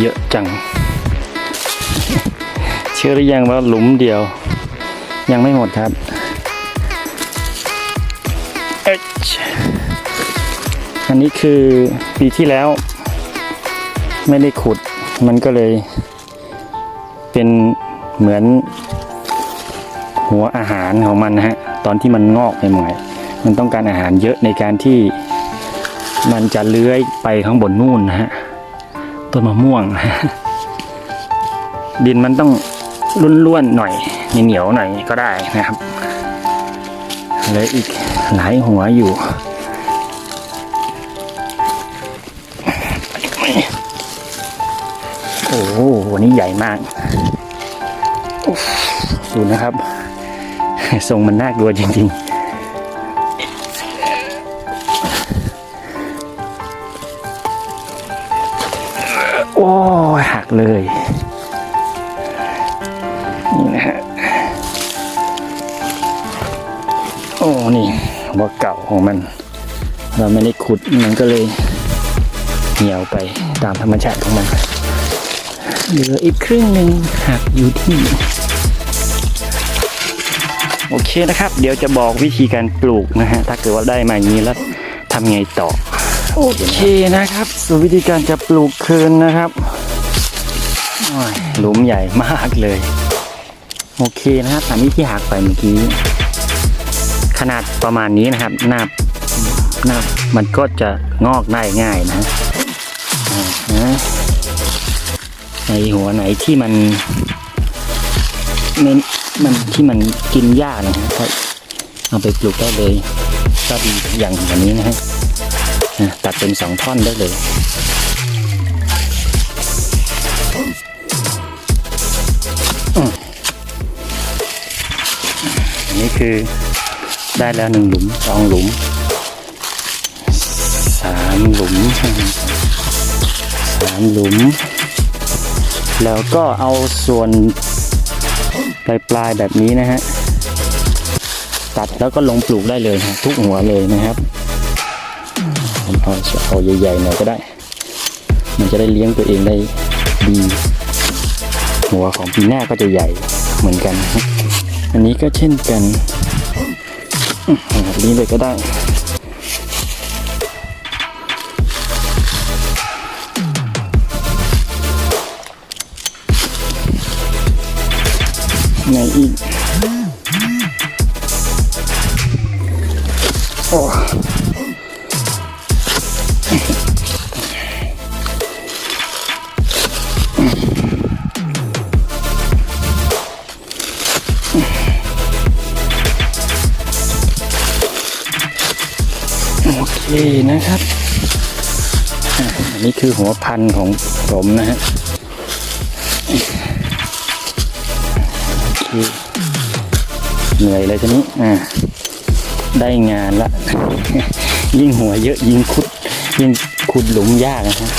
เยอะจัง เชื่อหรือยังว่าหลุมเดียว ยังไม่หมดครับอันนี้คือปีที่แล้ว ไม่ได้ขุด มันก็เลยเป็นเหมือนหัวอาหารของมันนะฮะ ตอนที่มันงอกใหม่ๆมันต้องการอาหารเยอะในการที่มันจะเลื้อยไปข้างบนนู่นนะฮะ ต้นมะม่วง ดินมันต้องร่วนๆหน่อยเหนียวหน่อยก็ได้นะครับเหลยอีกหลายหัวอยู่โอ้โหวันนี้ใหญ่มากดูนะครับ ทรงมันน่ากลัวจริง ๆ โอ้หักเลย นี่นะฮะ โอ้ นี่หัวเก่าของมัน เราไม่ได้ขุดมันก็เลยเหี่ยวไปตามธรรมชาติของมัน เหลืออีกครึ่งหนึ่งหักอยู่ที่ โอเคนะครับ เดี๋ยวจะบอกวิธีการปลูกนะฮะ ถ้าเกิดว่าได้มาอย่างนี้แล้วทำไงต่อ โอเคนะครับส่วนวิธีการจะปลูกคืนนะครับหลุมใหญ่มากเลย โอเคนะครับอันนี้ที่หักไปเมื่อกี้ ขนาดประมาณนี้นะครับหน้าหน้ามันก็จะงอกได้ง่ายนะนะในหัวไหนที่มันเน้นมันที่มันกินยากนะฮะก็เอาไปปลูกได้เลยก็ดีอย่างแบบนี้นะฮะ ตัดเป็นสองท่อนได้เลยอันนี้คือได้แล้วหนึ่งหลุมสองหลุมสามหลุมสามหลุม แล้วก็เอาส่วนปลายปลายแบบนี้นะฮะ ตัดแล้วก็ลงปลูกได้เลยฮะทุกหัวเลยนะครับ ผมเอาเอาใหญ่ๆหน่อยก็ได้ มันจะได้เลี้ยงตัวเองได้ดี หัวของปีหน้าก็จะใหญ่เหมือนกัน อันนี้ก็เช่นกันแบบนี้เลยก็ได้ไหนอีกโอ้ นะครับ อันนี้คือหัวพันธุ์ของผมนะฮะโอเหนื่อยเลยทีนี้อ่าได้งานละ ยิ่งหัวเยอะยิ่งขุด ยิ่งขุดหลุมยากนะฮะ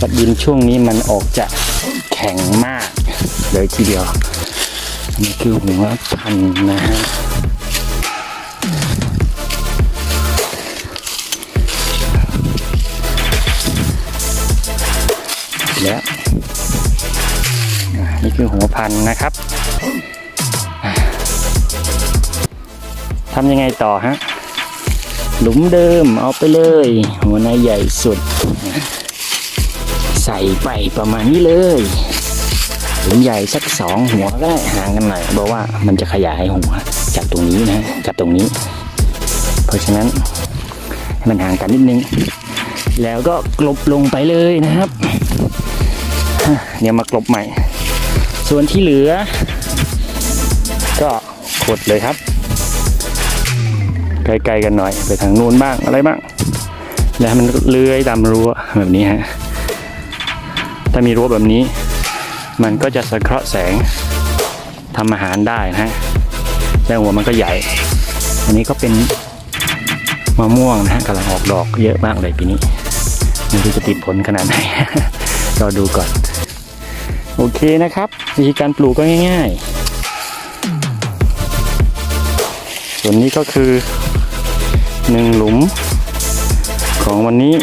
ปัดดินช่วงนี้มันออกจะแข็งมากเลยทีเดียวนนี้คือหัวพันนะฮะ นี่คือหัวพันนะครับทำยังไงต่อฮะ หลุมเดิมเอาไปเลย หัวในใหญ่สุด ใส่ไปประมาณนี้เลยหลุมใหญ่สักสองหัวก็ได้ห่างกันหน่อยเพราะว่ามันจะขยายหัวจากตรงนี้นะจากตรงนี้ เพราะฉะนั้นให้มันห่างกันนิดนึง แล้วก็กลบลงไปเลยนะครับ เดี๋ยวมากลบใหม่ ส่วนที่เหลือ ก็ขุดเลยครับ ไกลๆกันหน่อยไปทางนู้นบ้างอะไรบ้าง แล้วมันเลื้อยตามรั้วแบบนี้ฮะถ้ามีรั้วแบบนี้ มันก็จะสังเคราะห์แสงทำอาหารได้นะฮะแล้วหัวมันก็ใหญ่ อันนี้ก็เป็นมะม่วงนะฮะกำลังออกดอกเยอะมากเลยปีนี้ไม่รู้จะติดผลขนาดไหน รอดูก่อน โอเคนะครับ วิธีการปลูกก็ง่าย ๆ ส่วนนี้ก็คือหนึ่งหลุมของวันนี้